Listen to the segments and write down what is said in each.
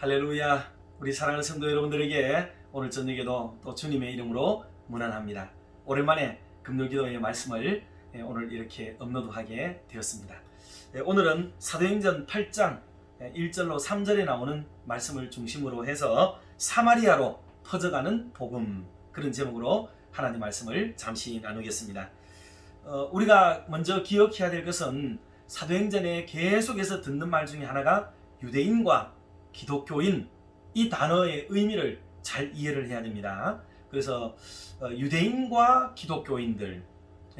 할렐루야. 우리 사랑하는 성도 여러분들에게 오늘 저녁에도 또 주님의 이름으로 문안합니다. 오랜만에 금요기도의 말씀을 예, 오늘 이렇게 업로드하게 되었습니다. 예, 오늘은 사도행전 8장 1절로 3절에 나오는 말씀을 중심으로 해서 사마리아로 퍼져가는 복음 그런 제목으로 하나님 말씀을 잠시 나누겠습니다. 어, 우리가 먼저 기억해야 될 것은 사도행전에 계속해서 듣는 말 중에 하나가 유대인과 기독교인 이 단어의 의미를 잘 이해를 해야 됩니다. 그래서 어, 유대인과 기독교인들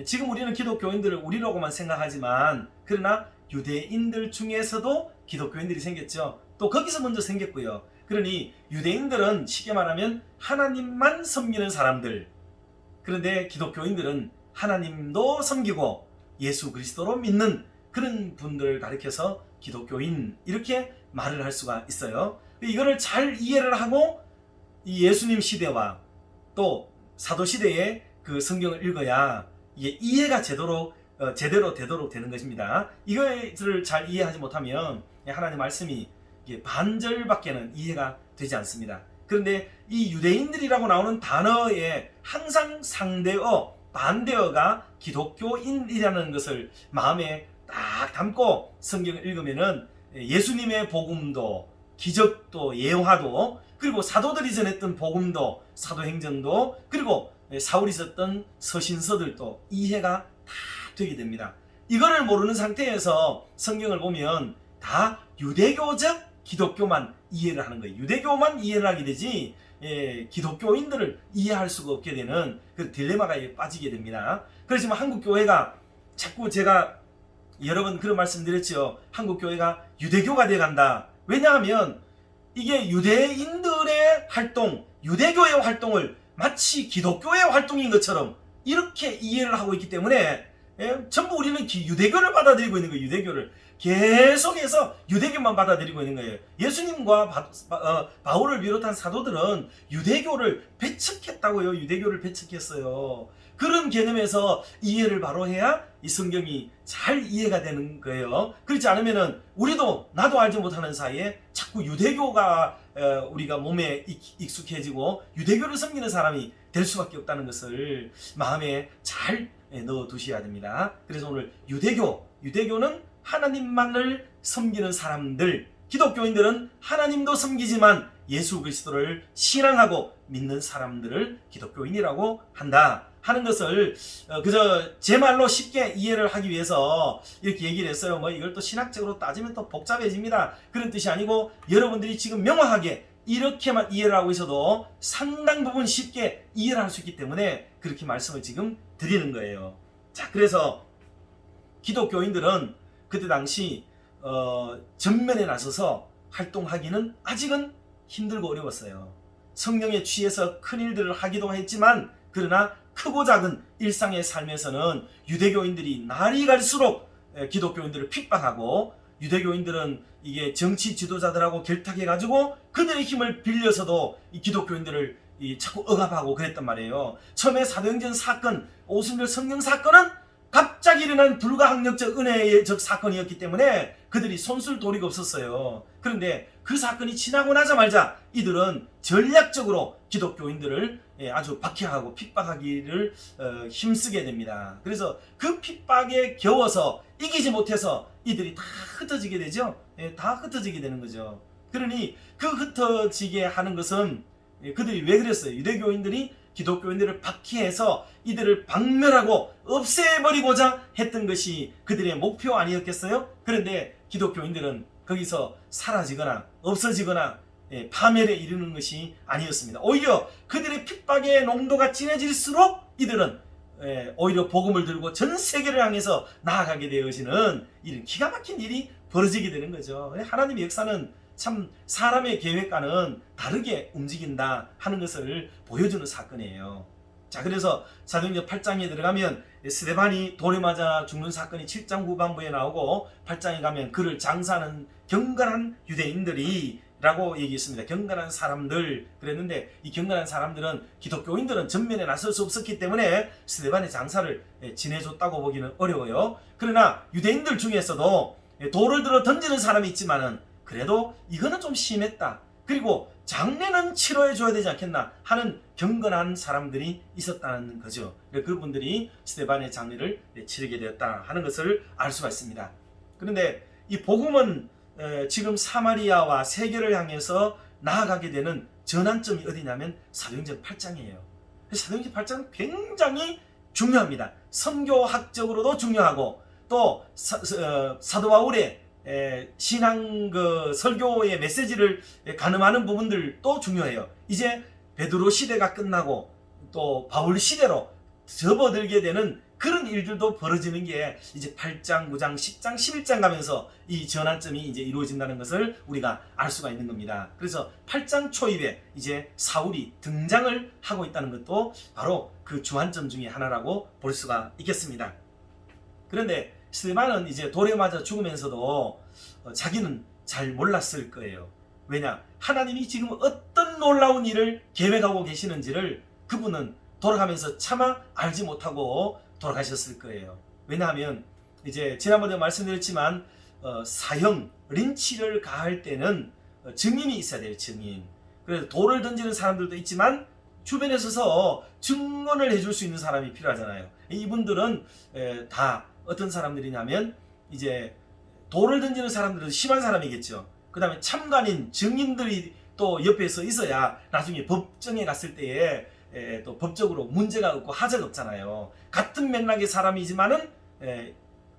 지금 우리는 기독교인들을 우리라고만 생각하지만 그러나 유대인들 중에서도 기독교인들이 생겼죠. 또 거기서 먼저 생겼고요. 그러니 유대인들은 쉽게 말하면 하나님만 섬기는 사람들. 그런데 기독교인들은 하나님도 섬기고 예수 그리스도로 믿는 그런 분들을 가리켜서 기독교인 이렇게 말을 할 수가 있어요. 이거를 잘 이해를 하고 이 예수님 시대와 또 사도 시대의 그 성경을 읽어야 이해가 제대로 어, 제대로 되도록 되는 것입니다. 이것을 잘 이해하지 못하면 하나님 말씀이 반절밖에는 이해가 되지 않습니다. 그런데 이 유대인들이라고 나오는 단어에 항상 상대어 반대어가 기독교인이라는 것을 마음에 딱 담고 성경을 읽으면은 예수님의 복음도 기적도 예화도 그리고 사도들이 전했던 복음도 사도행전도 그리고 사울이 썼던 서신서들도 이해가 다 되게 됩니다. 이거를 모르는 상태에서 성경을 보면 다 유대교적 기독교만 이해를 하는 거예요. 유대교만 이해를 하게 되지 예, 기독교인들을 이해할 수가 없게 되는 그 딜레마가 빠지게 됩니다. 그렇지만 한국 교회가 자꾸 제가 여러 번 그런 말씀 드렸죠. 한국 교회가 유대교가 돼 간다. 왜냐하면 이게 유대인들의 활동, 유대교의 활동을 마치 기독교의 활동인 것처럼 이렇게 이해를 하고 있기 때문에 예? 전부 우리는 기- 유대교를 받아들이고 있는 거예요. 유대교를 계속해서 유대교만 받아들이고 있는 거예요. 예수님과 바, 어, 바울을 비롯한 사도들은 유대교를 배척했다고요. 유대교를 배척했어요. 그런 개념에서 이해를 바로 해야 이 성경이 잘 이해가 되는 거예요. 그렇지 않으면은 우리도 나도 알지 못하는 사이에 자꾸 유대교가 어, 우리가 몸에 익- 익숙해지고 유대교를 섬기는 사람이 될 수밖에 없다는 것을 마음에 잘 예, 넣어 두셔야 됩니다. 그래서 오늘 유대교, 유대교는 하나님만을 섬기는 사람들, 기독교인들은 하나님도 섬기지만 예수 그리스도를 신앙하고 믿는 사람들을 기독교인이라고 한다. 하는 것을 어, 그저 제 말로 쉽게 이해를 하기 위해서 이렇게 얘기를 했어요. 뭐 이걸 또 신학적으로 따지면 또 복잡해집니다. 그런 뜻이 아니고 여러분들이 지금 명확하게 이렇게만 이해를 하고 있어도 상당 부분 쉽게 이해를 할 수 있기 때문에 그렇게 말씀을 지금 드리는 거예요. 자, 그래서 기독교인들은 그때 당시 어, 전면에 나서서 활동하기는 아직은 힘들고 어려웠어요. 성령에 취해서 큰 일들을 하기도 했지만 그러나 크고 작은 일상의 삶에서는 유대교인들이 날이 갈수록 에, 기독교인들을 핍박하고 유대교인들은 이게 정치 지도자들하고 결탁해 가지고 그들의 힘을 빌려서도 이 기독교인들을 이 자꾸 억압하고 그랬단 말이에요. 처음에 사도행전 사건, 오순절 성령 사건은 갑자기 일어난 불가항력적 은혜의 적 사건이었기 때문에 그들이 손쓸 도리가 없었어요. 그런데 그 사건이 지나고 나자마자 이들은 전략적으로 기독교인들을 예, 아주 박해하고 핍박하기를 어, 힘쓰게 됩니다. 그래서 그 핍박에 겨워서 이기지 못해서 이들이 다 흩어지게 되죠. 예, 다 흩어지게 되는 거죠. 그러니 그 흩어지게 하는 것은 예, 그들이 왜 그랬어요? 유대교인들이 기독교인들을 박해해서 이들을 박멸하고 없애버리고자 했던 것이 그들의 목표 아니었겠어요? 그런데 기독교인들은 거기서 사라지거나 없어지거나 예, 파멸에 이르는 것이 아니었습니다. 오히려 그들의 핍박의 농도가 진해질수록 이들은 예, 오히려 복음을 들고 전 세계를 향해서 나아가게 되어지는 이런 기가 막힌 일이 벌어지게 되는 거죠. 하나님의 역사는 참 사람의 계획과는 다르게 움직인다 하는 것을 보여주는 사건이에요. 자, 그래서 사도행전 8장에 들어가면 스데반이 돌에 맞아 죽는 사건이 7장 후반부에 나오고 8장에 가면 그를 장사하는 경건한 유대인들이 라고 얘기했습니다. 경건한 사람들 그랬는데 이 경건한 사람들은 기독교인들은 전면에 나설 수 없었기 때문에 스데반의 장사를 예, 지내줬다고 보기는 어려워요. 그러나 유대인들 중에서도 예, 돌을 들어 던지는 사람이 있지만은 그래도 이거는 좀 심했다. 그리고 장례는 치러해 줘야 되지 않겠나 하는 경건한 사람들이 있었다는 거죠. 그분들이 스테반의 장례를 치르게 되었다 하는 것을 알 수가 있습니다. 그런데 이 복음은 에, 지금 사마리아와 세계를 향해서 나아가게 되는 전환점이 어디냐면 사도행전 8장이에요. 사도행전 8장은 굉장히 중요합니다. 선교학적으로도 중요하고 또 사, 어, 사도 바울의 에, 신앙 그 설교의 메시지를 가늠하는 부분들도 중요해요. 이제 베드로 시대가 끝나고 또 바울 시대로 접어들게 되는 그런 일들도 벌어지는 게 이제 8장, 9장, 10장, 11장 가면서 이 전환점이 이제 이루어진다는 것을 우리가 알 수가 있는 겁니다. 그래서 8장 초입에 이제 사울이 등장을 하고 있다는 것도 바로 그 주안점 중에 하나라고 볼 수가 있겠습니다. 그런데 스테반은 이제 돌에 맞아 죽으면서도 어, 자기는 잘 몰랐을 거예요. 왜냐? 하나님이 지금 어떤 놀라운 일을 계획하고 계시는지를 그분은 돌아가면서 차마 알지 못하고 돌아가셨을 거예요. 왜냐하면 이제 지난번에 말씀드렸지만 어, 사형 린치를 가할 때는 어, 증인이 있어야 돼요. 증인. 그래서 돌을 던지는 사람들도 있지만 주변에 서서 증언을 해줄 수 있는 사람이 필요하잖아요. 이분들은 에, 다 어떤 사람들이냐면 이제 돌을 던지는 사람들은 심한 사람이겠죠. 그 다음에 참관인 증인들이 또 옆에서 있어야 나중에 법정에 갔을 때에 에, 또 법적으로 문제가 없고 하자가 없잖아요. 같은 맥락의 사람이지만은 에,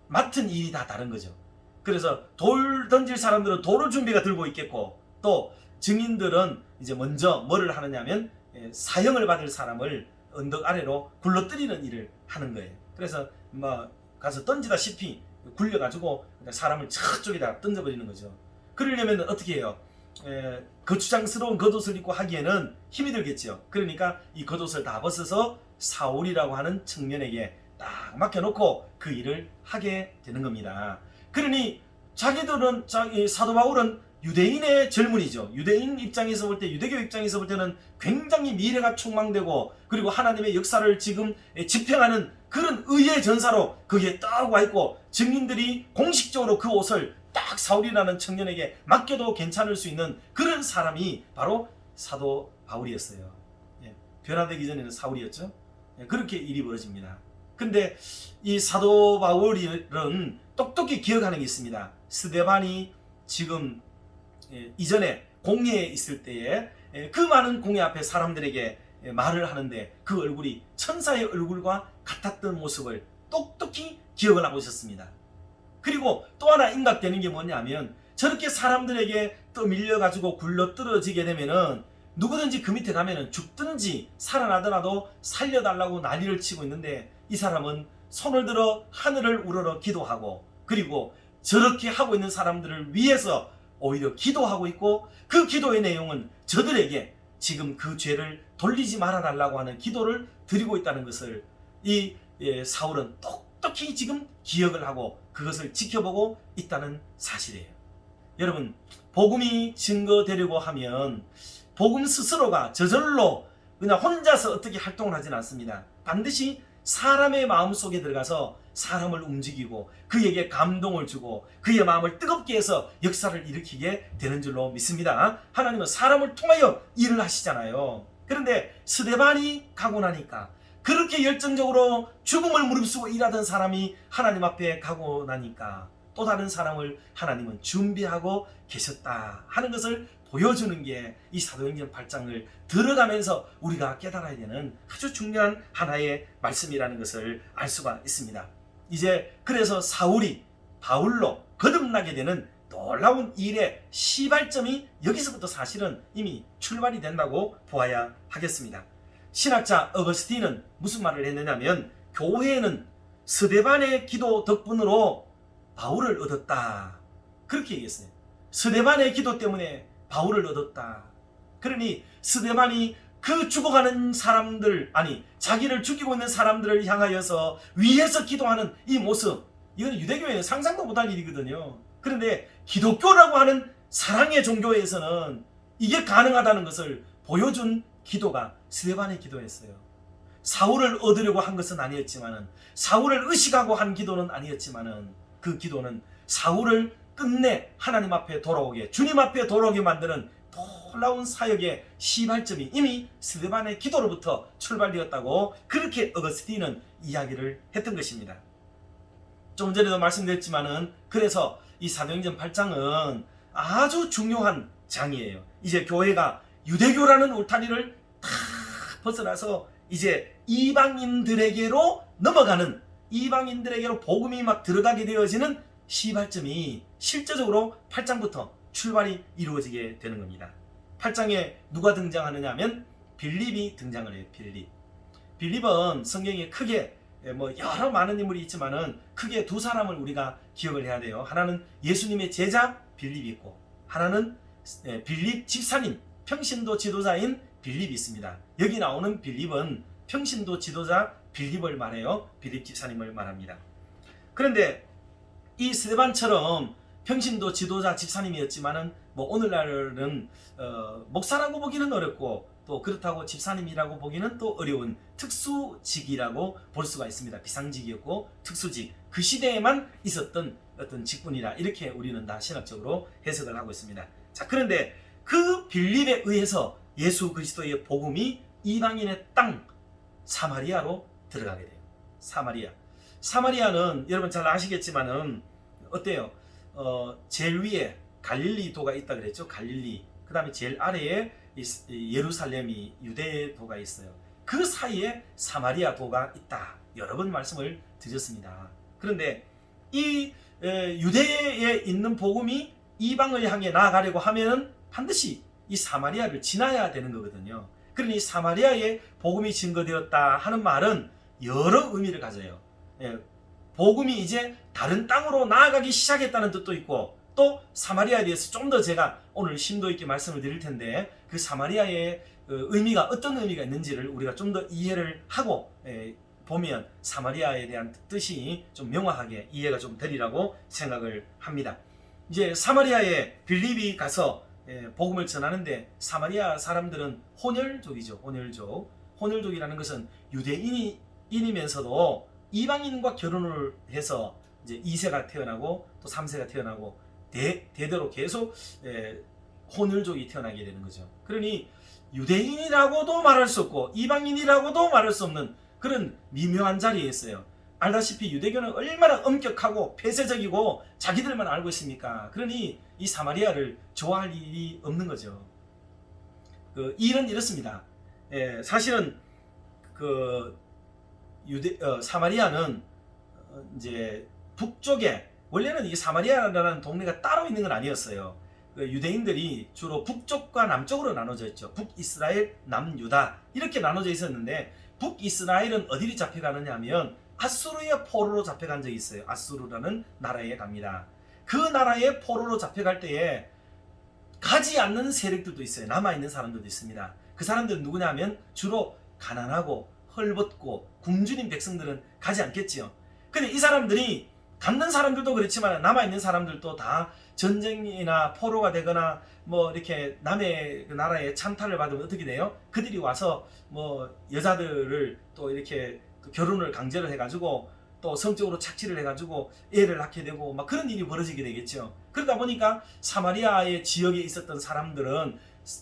맡은 일이 다 다른 거죠. 그래서 돌 던질 사람들은 돌을 준비가 들고 있겠고 또 증인들은 이제 먼저 뭐를 하느냐면 에, 사형을 받을 사람을 언덕 아래로 굴러뜨리는 일을 하는 거예요. 그래서 뭐 가서 던지다시피 굴려가지고 사람을 저쪽에다 던져버리는 거죠. 그러려면 어떻게 해요? 에, 거추장스러운 겉옷을 입고 하기에는 힘이 들겠죠. 그러니까 이 겉옷을 다 벗어서 사울이라고 하는 청년에게 딱 맡겨놓고 그 일을 하게 되는 겁니다. 그러니 자기들은 자기 사도 바울은 유대인의 젊은이죠. 유대인 입장에서 볼 때, 유대교 입장에서 볼 때는 굉장히 미래가 촉망되고 그리고 하나님의 역사를 지금 집행하는 그런 의의 전사로 거기에 딱와 있고 증인들이 공식적으로 그 옷을 딱 사울이라는 청년에게 맡겨도 괜찮을 수 있는 그런 사람이 바로 사도 바울이었어요. 예, 변화되기 전에는 사울이었죠. 예, 그렇게 일이 벌어집니다. 근데 이 사도 바울은 똑똑히 기억하는 게 있습니다. 스데반이 지금 예, 이전에 공회에 있을 때에 예, 그 많은 공회 앞에 사람들에게 예, 말을 하는데 그 얼굴이 천사의 얼굴과 같았던 모습을 똑똑히 기억을 하고 있었습니다. 그리고 또 하나 임각되는 게 뭐냐면 저렇게 사람들에게 떠밀려 가지고 굴러 떨어지게 되면은 누구든지 그 밑에 가면은 죽든지 살아나더라도 살려달라고 난리를 치고 있는데 이 사람은 손을 들어 하늘을 우러러 기도하고 그리고 저렇게 하고 있는 사람들을 위해서 오히려 기도하고 있고 그 기도의 내용은 저들에게 지금 그 죄를 돌리지 말아 달라고 하는 기도를 드리고 있다는 것을 이 예, 사울은 똑똑히 지금 기억을 하고 그것을 지켜보고 있다는 사실이에요. 여러분, 복음이 증거되려고 하면 복음 스스로가 저절로 그냥 혼자서 어떻게 활동을 하진 않습니다. 반드시 사람의 마음 속에 들어가서 사람을 움직이고 그에게 감동을 주고 그의 마음을 뜨겁게 해서 역사를 일으키게 되는 줄로 믿습니다. 하나님은 사람을 통하여 일을 하시잖아요. 그런데 스데반이 가고 나니까 그렇게 열정적으로 죽음을 무릅쓰고 일하던 사람이 하나님 앞에 가고 나니까 또 다른 사람을 하나님은 준비하고 계셨다 하는 것을 보여주는 게 이 사도행전 8장을 들어가면서 우리가 깨달아야 되는 아주 중요한 하나의 말씀이라는 것을 알 수가 있습니다. 이제 그래서 사울이 바울로 거듭나게 되는 놀라운 일의 시발점이 여기서부터 사실은 이미 출발이 된다고 보아야 하겠습니다. 신학자 어거스틴은 무슨 말을 했느냐면 교회는 스데반의 기도 덕분으로 바울을 얻었다. 그렇게 얘기했어요. 스데반의 기도 때문에 바울을 얻었다. 그러니 스데반이 그 죽어가는 사람들 아니 자기를 죽이고 있는 사람들을 향하여서 위에서 기도하는 이 모습 이건 유대교회는 상상도 못할 일이거든요. 그런데 기독교라고 하는 사랑의 종교에서는 이게 가능하다는 것을 보여준 기도가 스데반의 기도였어요. 사울을 얻으려고 한 것은 아니었지만은 사울을 의식하고 한 기도는 아니었지만은 그 기도는 사울을 끝내 하나님 앞에 돌아오게 주님 앞에 돌아오게 만드는 놀라운 사역의 시발점이 이미 스데반의 기도로부터 출발되었다고 그렇게 어거스틴은 이야기를 했던 것입니다. 좀 전에도 말씀드렸지만은 그래서 이 사도행전 8장은 아주 중요한 장이에요. 이제 교회가 유대교라는 울타리를 다 벗어나서 이제 이방인들에게로 넘어가는 이방인들에게로 복음이 막 들어가게 되어지는 시발점이 실제적으로 8장부터 출발이 이루어지게 되는 겁니다. 8장에 누가 등장하느냐 하면 빌립이 등장을 해요. 빌립. 빌립은 성경에 크게 예, 뭐 여러 많은 인물이 있지만은 크게 두 사람을 우리가 기억을 해야 돼요. 하나는 예수님의 제자 빌립이 있고 하나는 예, 빌립 집사님 평신도 지도자인 빌립이 있습니다. 여기 나오는 빌립은 평신도 지도자 빌립을 말해요. 빌립 집사님을 말합니다. 그런데 이 스데반처럼 평신도 지도자 집사님이었지만은 뭐 오늘날은 어, 목사라고 보기는 어렵고 또 그렇다고 집사님이라고 보기는 또 어려운 특수직이라고 볼 수가 있습니다. 비상직이었고 특수직 그 시대에만 있었던 어떤 직분이라 이렇게 우리는 다 신학적으로 해석을 하고 있습니다. 자 그런데 그 빌립에 의해서 예수 그리스도의 복음이 이방인의 땅 사마리아로 들어가게 돼요. 사마리아. 사마리아는 여러분 잘 아시겠지만은 어때요? 어, 제일 위에 갈릴리도가 있다 그랬죠. 갈릴리. 그 다음에 제일 아래에 예루살렘이 유대도가 있어요. 그 사이에 사마리아 도가 있다. 여러 번 말씀을 드렸습니다. 그런데 이 에, 유대에 있는 복음이 이방을 향해 나아가려고 하면은 반드시 이 사마리아를 지나야 되는 거거든요. 그러니 사마리아에 복음이 증거되었다 하는 말은 여러 의미를 가져요. 예, 복음이 이제 다른 땅으로 나아가기 시작했다는 뜻도 있고 또 사마리아에 대해서 좀 더 제가 오늘 심도 있게 말씀을 드릴 텐데 그 사마리아의 어, 의미가 어떤 의미가 있는지를 우리가 좀 더 이해를 하고 예, 보면 사마리아에 대한 뜻이 좀 명확하게 이해가 좀 되리라고 생각을 합니다. 이제 사마리아에 빌립이 가서 예, 복음을 전하는데 사마리아 사람들은 혼혈족이죠. 혼혈족. 혼혈족이라는 것은 유대인이면서도 이방인과 결혼을 해서 이제 2세가 태어나고 또 3세가 태어나고 대, 대대로 계속 예, 혼혈족이 태어나게 되는 거죠. 그러니 유대인이라고도 말할 수 없고 이방인이라고도 말할 수 없는 그런 미묘한 자리에 있어요. 알다시피 유대교는 얼마나 엄격하고 폐쇄적이고 자기들만 알고 있습니까? 그러니 이 사마리아를 좋아할 일이 없는 거죠. 그 일은 이렇습니다. 예, 사실은 그 유대 어, 사마리아는 어, 이제 북쪽에 원래는 이 사마리아라는 동네가 따로 있는 건 아니었어요. 그 유대인들이 주로 북쪽과 남쪽으로 나눠져 있죠. 북이스라엘, 남유다 이렇게 나눠져 있었는데 북이스라엘은 어디로 잡혀가느냐 하면 아수르의 포로로 잡혀간 적이 있어요. 아수르라는 나라에 갑니다. 그 나라의 포로로 잡혀갈 때에 가지 않는 세력들도 있어요. 남아있는 사람들도 있습니다. 그 사람들은 누구냐 하면 주로 가난하고 헐벗고 굶주린 백성들은 가지 않겠지요. 근데 이 사람들이 갖는 사람들도 그렇지만 남아 있는 사람들도 다 전쟁이나 포로가 되거나 뭐 이렇게 남의 그 나라에 찬탈을 받으면 어떻게 돼요? 그들이 와서 뭐 여자들을 또 이렇게 그 결혼을 강제로 해가지고 또 성적으로 착취를 해가지고 애를 낳게 되고 막 그런 일이 벌어지게 되겠죠. 그러다 보니까 사마리아의 지역에 있었던 사람들은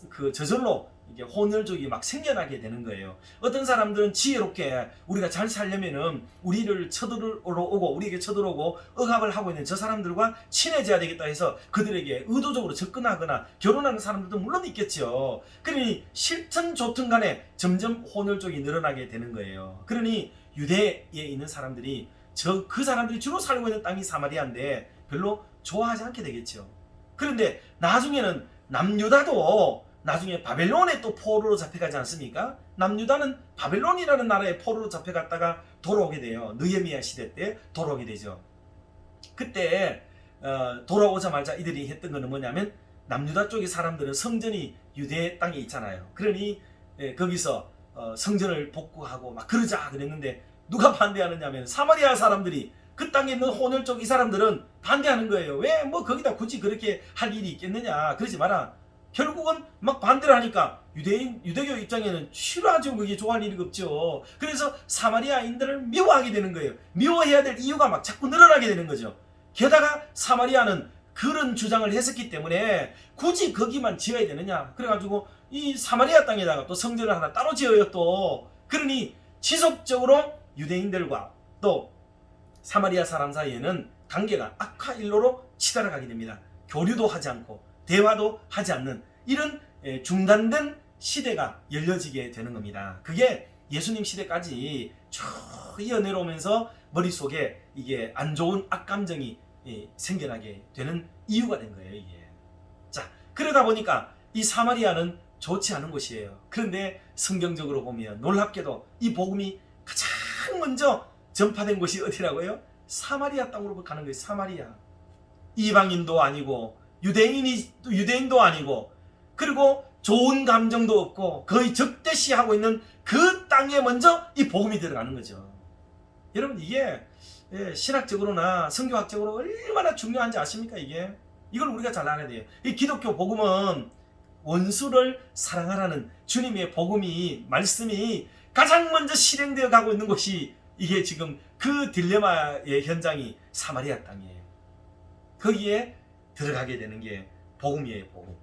그 저절로 이게 혼혈족이 막 생겨나게 되는 거예요. 어떤 사람들은 지혜롭게 우리가 잘 살려면은 우리를 쳐들어 오고 우리에게 쳐들어오고 억압을 하고 있는 저 사람들과 친해져야 되겠다 해서 그들에게 의도적으로 접근하거나 결혼하는 사람들도 물론 있겠죠. 그러니 싫든 좋든 간에 점점 혼혈족이 늘어나게 되는 거예요. 그러니 유대에 있는 사람들이 저 그 사람들이 주로 살고 있는 땅이 사마리아인데 별로 좋아하지 않게 되겠죠. 그런데 나중에는 남유다도 나중에 바벨론에 또 포로로 잡혀가지 않습니까? 남유다는 바벨론이라는 나라에 포로로 잡혀갔다가 돌아오게 돼요. 느헤미야 시대 때 돌아오게 되죠. 그때 어, 돌아오자마자 이들이 했던 거는 뭐냐면 남유다 쪽의 사람들은 성전이 유대 땅에 있잖아요. 그러니 예, 거기서 어, 성전을 복구하고 막 그러자 그랬는데 누가 반대하느냐면 사마리아 사람들이 그 땅에 있는 혼혈 쪽 이 사람들은 반대하는 거예요. 왜 뭐 거기다 굳이 그렇게 할 일이 있겠느냐. 그러지 마라. 결국은 막 반대를 하니까 유대인 유대교 입장에는 싫어하죠. 그게 좋아할 일이 없죠. 그래서 사마리아인들을 미워하게 되는 거예요. 미워해야 될 이유가 막 자꾸 늘어나게 되는 거죠. 게다가 사마리아는 그런 주장을 했었기 때문에 굳이 거기만 지어야 되느냐 그래가지고 이 사마리아 땅에다가 또 성전을 하나 따로 지어요 또 그러니 지속적으로 유대인들과 또 사마리아 사람 사이에는 관계가 악화 일로로 치달아가게 됩니다 교류도 하지 않고 대화도 하지 않는 이런 에, 중단된 시대가 열려지게 되는 겁니다 그게 예수님 시대까지 쭉 이어내려오면서 머릿속에 이게 안 좋은 악감정이 예, 생겨나게 되는 이유가 된 거예요, 이게. 자, 그러다 보니까 이 사마리아는 좋지 않은 곳이에요. 그런데 성경적으로 보면 놀랍게도 이 복음이 가장 먼저 전파된 곳이 어디라고요? 사마리아 땅으로 가는 거예요, 사마리아. 이방인도 아니고 유대인이 유대인도 아니고 그리고 좋은 감정도 없고 거의 적대시하고 있는 그 땅에 먼저 이 복음이 들어가는 거죠. 여러분 이게 예, 신학적으로나 성교학적으로 얼마나 중요한지 아십니까 이게? 이걸 우리가 잘 알아야 돼요. 이 기독교 복음은 원수를 사랑하라는 주님의 복음이 말씀이 가장 먼저 실행되어 가고 있는 곳이 이게 지금 그 딜레마의 현장이 사마리아 땅이에요. 거기에 들어가게 되는 게 복음이에요, 복음.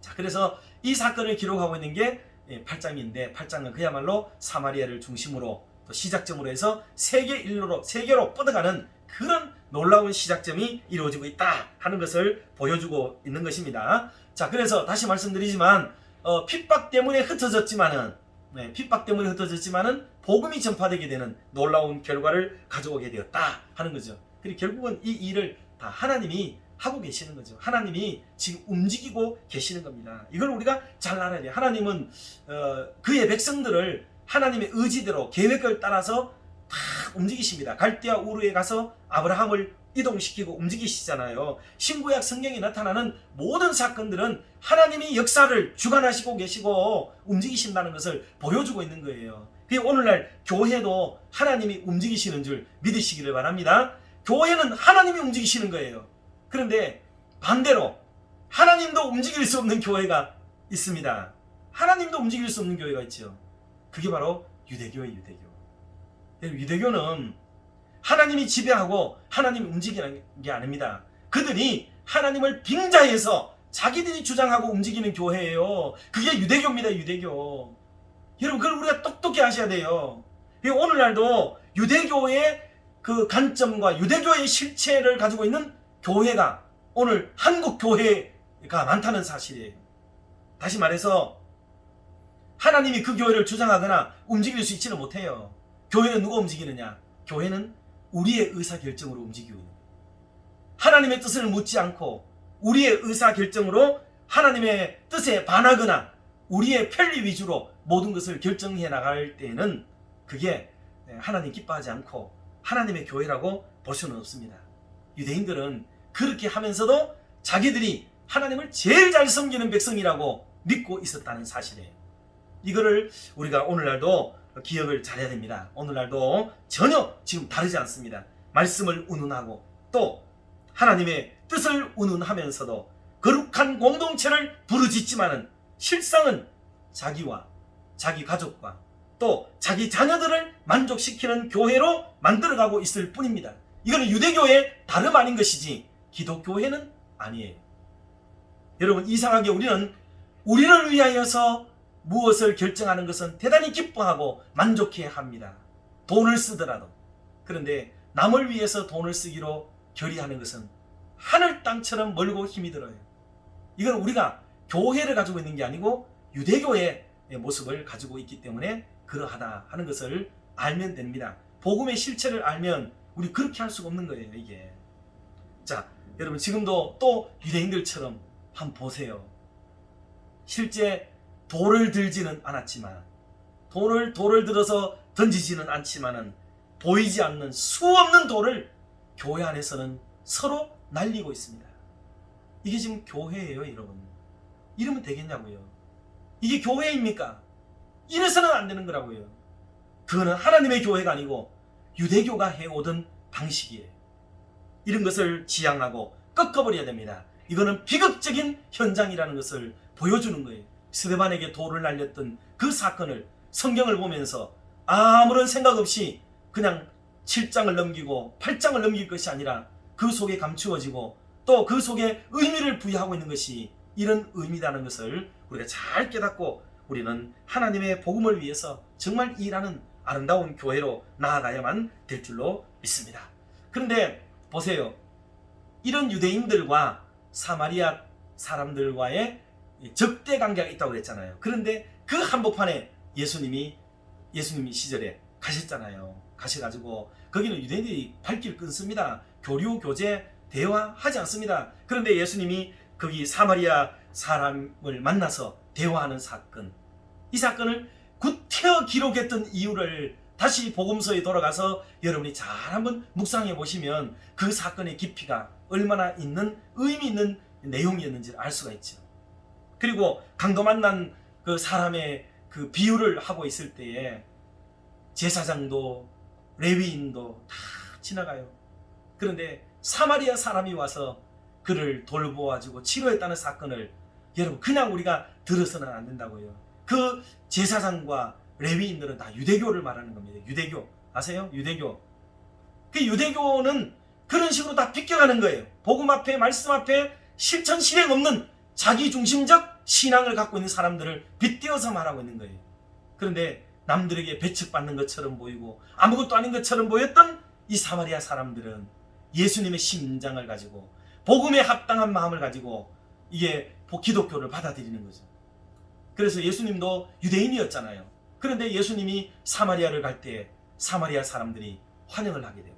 자, 그래서 이 사건을 기록하고 있는 게 8장인데 8장은 그야말로 사마리아를 중심으로 또 시작점으로 해서 세계 일로로 세계로 뻗어가는 그런 놀라운 시작점이 이루어지고 있다 하는 것을 보여주고 있는 것입니다. 자, 그래서 다시 말씀드리지만 어, 핍박 때문에 흩어졌지만은 네, 핍박 때문에 흩어졌지만은 복음이 전파되게 되는 놀라운 결과를 가져오게 되었다 하는 거죠. 그리고 결국은 이 일을 다 하나님이 하고 계시는 거죠. 하나님이 지금 움직이고 계시는 겁니다. 이걸 우리가 잘 알아야 돼요. 하나님은 어, 그의 백성들을 하나님의 의지대로 계획을 따라서 다 움직이십니다. 갈대아 우르에 가서 아브라함을 이동시키고 움직이시잖아요. 신구약 성경에 나타나는 모든 사건들은 하나님이 역사를 주관하시고 계시고 움직이신다는 것을 보여주고 있는 거예요. 그 오늘날 교회도 하나님이 움직이시는 줄 믿으시기를 바랍니다. 교회는 하나님이 움직이시는 거예요. 그런데 반대로 하나님도 움직일 수 없는 교회가 있습니다. 하나님도 움직일 수 없는 교회가 있죠. 그게 바로 유대교의 유대교. 유대교는 하나님이 지배하고 하나님이 움직이는 게 아닙니다. 그들이 하나님을 빙자해서 자기들이 주장하고 움직이는 교회예요. 그게 유대교입니다, 유대교. 여러분, 그걸 우리가 똑똑히 하셔야 돼요. 오늘날도 유대교의 그 관점과 유대교의 실체를 가지고 있는 교회가 오늘 한국 교회가 많다는 사실이에요. 다시 말해서 하나님이 그 교회를 주장하거나 움직일 수 있지는 못해요. 교회는 누가 움직이느냐? 교회는 우리의 의사 결정으로 움직이고. 하나님의 뜻을 묻지 않고 우리의 의사 결정으로 하나님의 뜻에 반하거나 우리의 편리 위주로 모든 것을 결정해 나갈 때에는 그게 하나님 기뻐하지 않고 하나님의 교회라고 볼 수는 없습니다. 유대인들은 그렇게 하면서도 자기들이 하나님을 제일 잘 섬기는 백성이라고 믿고 있었다는 사실이에요. 이거를 우리가 오늘날도 기억을 잘해야 됩니다. 오늘날도 전혀 지금 다르지 않습니다. 말씀을 운운하고 또 하나님의 뜻을 운운하면서도 거룩한 공동체를 부르짖지만은 실상은 자기와 자기 가족과 또 자기 자녀들을 만족시키는 교회로 만들어가고 있을 뿐입니다. 이거는 유대교의 다름 아닌 것이지 기독교회는 아니에요. 여러분 이상하게 우리는 우리를 위하여서 무엇을 결정하는 것은 대단히 기뻐하고 만족해야 합니다. 돈을 쓰더라도. 그런데 남을 위해서 돈을 쓰기로 결의하는 것은 하늘 땅처럼 멀고 힘이 들어요. 이건 우리가 교회를 가지고 있는 게 아니고 유대교의 모습을 가지고 있기 때문에 그러하다 하는 것을 알면 됩니다. 복음의 실체를 알면 우리 그렇게 할 수가 없는 거예요, 이게. 자, 여러분 지금도 또 유대인들처럼 한번 보세요. 실제 돌을 들지는 않았지만 돌을 돌을 들어서 던지지는 않지만은 보이지 않는 수없는 돌을 교회 안에서는 서로 날리고 있습니다. 이게 지금 교회예요, 여러분. 이러면 되겠냐고요. 이게 교회입니까? 이래서는 안 되는 거라고요. 그거는 하나님의 교회가 아니고 유대교가 해오던 방식이에요. 이런 것을 지양하고 꺾어버려야 됩니다. 이거는 비극적인 현장이라는 것을 보여주는 거예요. 스데반에게 돌을 날렸던 그 사건을 성경을 보면서 아무런 생각 없이 그냥 7장을 넘기고 8장을 넘길 것이 아니라 그 속에 감추어지고 또 그 속에 의미를 부여하고 있는 것이 이런 의미라는 것을 우리가 잘 깨닫고 우리는 하나님의 복음을 위해서 정말 일하는 아름다운 교회로 나아가야만 될 줄로 믿습니다. 그런데 보세요. 이런 유대인들과 사마리아 사람들과의 적대 관계가 있다고 그랬잖아요. 그런데 그 한복판에 예수님이 예수님이 시절에 가셨잖아요. 가셔가지고 거기는 유대인들이 발길 끊습니다. 교류 교제 대화하지 않습니다. 그런데 예수님이 거기 사마리아 사람을 만나서 대화하는 사건 이 사건을 구태여 기록했던 이유를 다시 복음서에 돌아가서 여러분이 잘 한번 묵상해 보시면 그 사건의 깊이가 얼마나 있는 의미 있는 내용이었는지를 알 수가 있죠. 그리고 강도 만난 그 사람의 그 비유를 하고 있을 때에 제사장도 레위인도 다 지나가요. 그런데 사마리아 사람이 와서 그를 돌보아주고 치료했다는 사건을 여러분 그냥 우리가 들어서는 안 된다고요. 그 제사장과 레위인들은 다 유대교를 말하는 겁니다. 유대교 아세요? 유대교. 그 유대교는 그런 식으로 다 비껴가는 거예요. 복음 앞에 말씀 앞에 실천 실행 없는 자기 중심적 신앙을 갖고 있는 사람들을 빗대어서 말하고 있는 거예요. 그런데 남들에게 배척받는 것처럼 보이고 아무것도 아닌 것처럼 보였던 이 사마리아 사람들은 예수님의 심장을 가지고 복음에 합당한 마음을 가지고 이게 기독교를 받아들이는 거죠. 그래서 예수님도 유대인이었잖아요. 그런데 예수님이 사마리아를 갈 때 사마리아 사람들이 환영을 하게 되고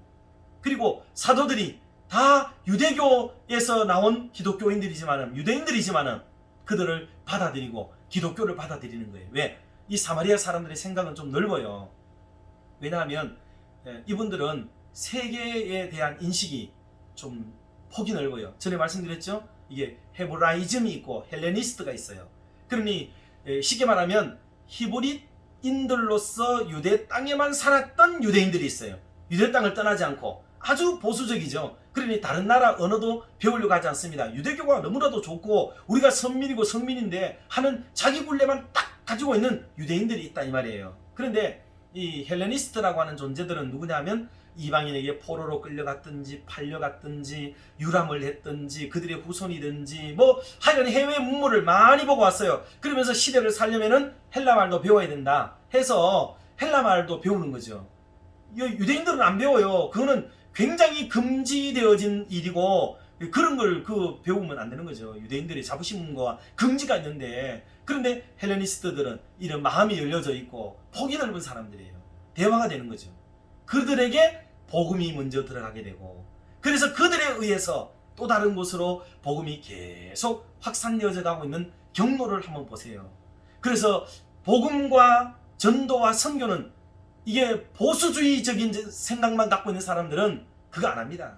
그리고 사도들이 다 유대교에서 나온 기독교인들이지만은 유대인들이지만은 그들을 받아들이고 기독교를 받아들이는 거예요. 왜? 이 사마리아 사람들의 생각은 좀 넓어요. 왜냐하면 예, 이분들은 세계에 대한 인식이 좀 폭이 넓어요. 전에 말씀드렸죠? 이게 헤브라이즘이 있고 헬레니스트가 있어요. 그러니 예, 쉽게 말하면 히브리 인들로서 유대 땅에만 살았던 유대인들이 있어요. 유대 땅을 떠나지 않고 아주 보수적이죠. 그러니 다른 나라 언어도 배우려고 하지 않습니다. 유대교가 너무나도 좋고 우리가 선민이고 성민인데 하는 자기 굴레만 딱 가지고 있는 유대인들이 있다 이 말이에요. 그런데 이 헬레니스트라고 하는 존재들은 누구냐면 이방인에게 포로로 끌려갔든지 팔려갔든지 유람을 했든지 그들의 후손이든지 뭐 하여간 해외 문물을 많이 보고 왔어요. 그러면서 시대를 살려면은 헬라 말도 배워야 된다 해서 헬라 말도 배우는 거죠. 이 유대인들은 안 배워요. 그거는 굉장히 금지되어진 일이고 그런 걸 그 배우면 안 되는 거죠. 유대인들의 자부심과 금지가 있는데 그런데 헬레니스트들은 이런 마음이 열려져 있고 폭이 넓은 사람들이에요. 대화가 되는 거죠. 그들에게 복음이 먼저 들어가게 되고 그래서 그들에 의해서 또 다른 곳으로 복음이 계속 확산되어져 가고 있는 경로를 한번 보세요. 그래서 복음과 전도와 선교는 이게 보수주의적인 생각만 갖고 있는 사람들은 그거 안 합니다.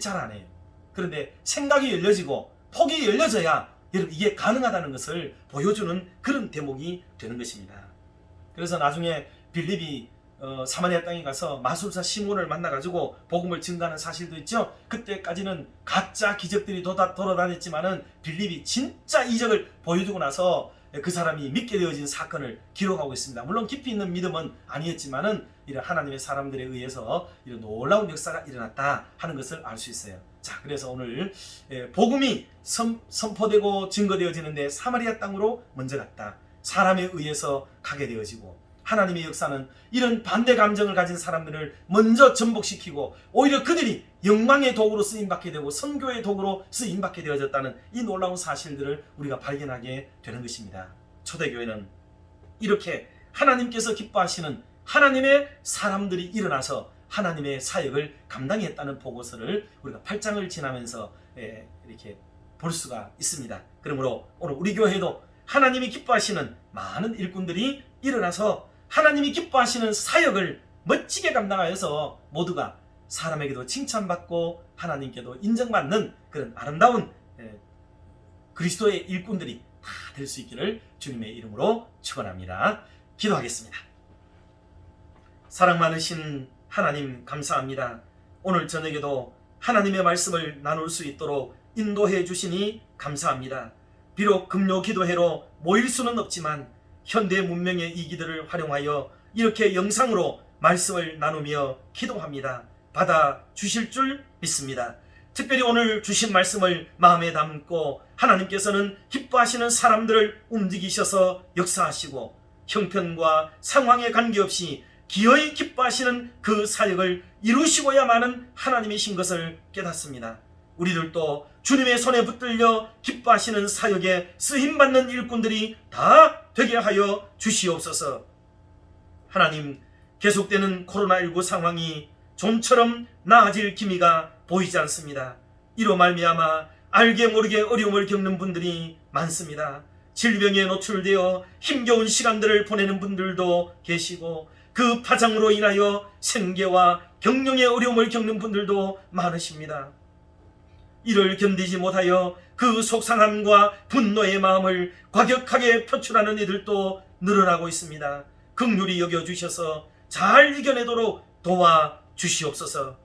잘 안 해요. 그런데 생각이 열려지고 폭이 열려져야 여러분 이게 가능하다는 것을 보여주는 그런 대목이 되는 것입니다. 그래서 나중에 빌립이 어, 사마리아 땅에 가서 마술사 시몬을 만나가지고 복음을 증가하는 사실도 있죠. 그때까지는 가짜 기적들이 도다, 돌아다녔지만은 빌립이 진짜 이적을 보여주고 나서 그 사람이 믿게 되어진 사건을 기록하고 있습니다. 물론 깊이 있는 믿음은 아니었지만은 이런 하나님의 사람들에 의해서 이런 놀라운 역사가 일어났다 하는 것을 알 수 있어요. 자, 그래서 오늘 예, 복음이 선, 선포되고 증거되어지는데 사마리아 땅으로 먼저 갔다. 사람에 의해서 가게 되어지고 하나님의 역사는 이런 반대 감정을 가진 사람들을 먼저 전복시키고 오히려 그들이 영광의 도구로 쓰임 받게 되고 선교의 도구로 쓰임 받게 되어졌다는 이 놀라운 사실들을 우리가 발견하게 되는 것입니다. 초대교회는 이렇게 하나님께서 기뻐하시는 하나님의 사람들이 일어나서 하나님의 사역을 감당했다는 보고서를 우리가 8장을 지나면서 예, 이렇게 볼 수가 있습니다. 그러므로 오늘 우리 교회도 하나님이 기뻐하시는 많은 일꾼들이 일어나서 하나님이 기뻐하시는 사역을 멋지게 감당하여서 모두가 사람에게도 칭찬받고 하나님께도 인정받는 그런 아름다운 예, 그리스도의 일꾼들이 다 될 수 있기를 주님의 이름으로 축원합니다. 기도하겠습니다. 사랑 많으신 하나님 감사합니다. 오늘 저녁에도 하나님의 말씀을 나눌 수 있도록 인도해 주시니 감사합니다. 비록 금요 기도회로 모일 수는 없지만 현대 문명의 이기들을 활용하여 이렇게 영상으로 말씀을 나누며 기도합니다. 받아 주실 줄 믿습니다. 특별히 오늘 주신 말씀을 마음에 담고 하나님께서는 기뻐하시는 사람들을 움직이셔서 역사하시고 형편과 상황에 관계없이 기어이 기뻐하시는 그 사역을 이루시고야만은 하나님이신 것을 깨닫습니다. 우리들도 주님의 손에 붙들려 기뻐하시는 사역에 쓰임받는 일꾼들이 다 되게 하여 주시옵소서. 하나님, 계속되는 코로나19 상황이 좀처럼 나아질 기미가 보이지 않습니다. 이로 말미암아 알게 모르게 어려움을 겪는 분들이 많습니다. 질병에 노출되어 힘겨운 시간들을 보내는 분들도 계시고 그 파장으로 인하여 생계와 경영의 어려움을 겪는 분들도 많으십니다. 이를 견디지 못하여 그 속상함과 분노의 마음을 과격하게 표출하는 이들도 늘어나고 있습니다. 극률이 여겨주셔서 잘 이겨내도록 도와 주시옵소서.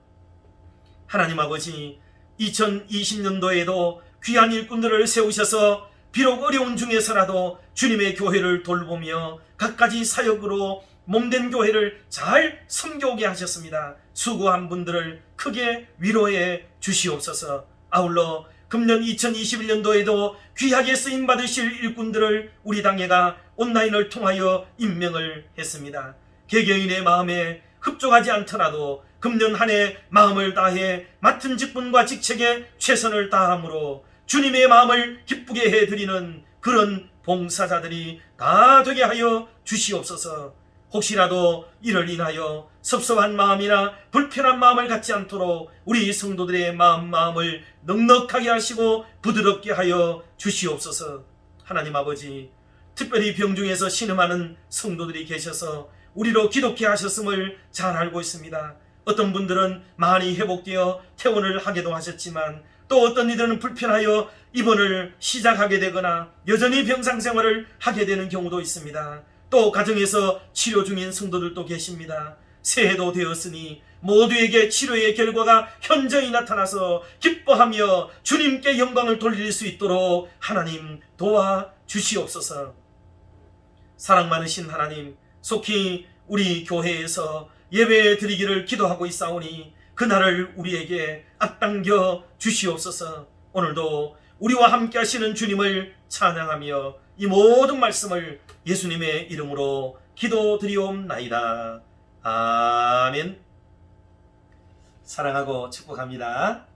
하나님 아버지, 2020년도에도 귀한 일꾼들을 세우셔서 비록 어려운 중에서라도 주님의 교회를 돌보며 갖가지 사역으로 몸된 교회를 잘 섬겨오게 하셨습니다. 수고한 분들을 크게 위로해 주시옵소서. 아울러 금년 2021년도에도 귀하게 쓰임 받으실 일꾼들을 우리 당회가 온라인을 통하여 임명을 했습니다. 개개인의 마음에 흡족하지 않더라도 금년 한 해 마음을 다해 맡은 직분과 직책에 최선을 다함으로 주님의 마음을 기쁘게 해드리는 그런 봉사자들이 다 되게 하여 주시옵소서. 혹시라도 이를 인하여 섭섭한 마음이나 불편한 마음을 갖지 않도록 우리 성도들의 마음 마음을 넉넉하게 하시고 부드럽게 하여 주시옵소서. 하나님 아버지, 특별히 병중에서 신음하는 성도들이 계셔서 우리로 기독케 하셨음을 잘 알고 있습니다. 어떤 분들은 많이 회복되어 퇴원을 하기도 하셨지만 또 어떤 이들은 불편하여 입원을 시작하게 되거나 여전히 병상 생활을 하게 되는 경우도 있습니다. 또 가정에서 치료 중인 성도들도 계십니다. 새해도 되었으니 모두에게 치료의 결과가 현저히 나타나서 기뻐하며 주님께 영광을 돌릴 수 있도록 하나님 도와 주시옵소서. 사랑 많으신 하나님, 속히 우리 교회에서 예배 드리기를 기도하고 있사오니 그날을 우리에게 앞당겨 주시옵소서. 오늘도 우리와 함께 하시는 주님을 찬양하며 이 모든 말씀을 예수님의 이름으로 기도드리옵나이다. 아멘. 사랑하고 축복합니다.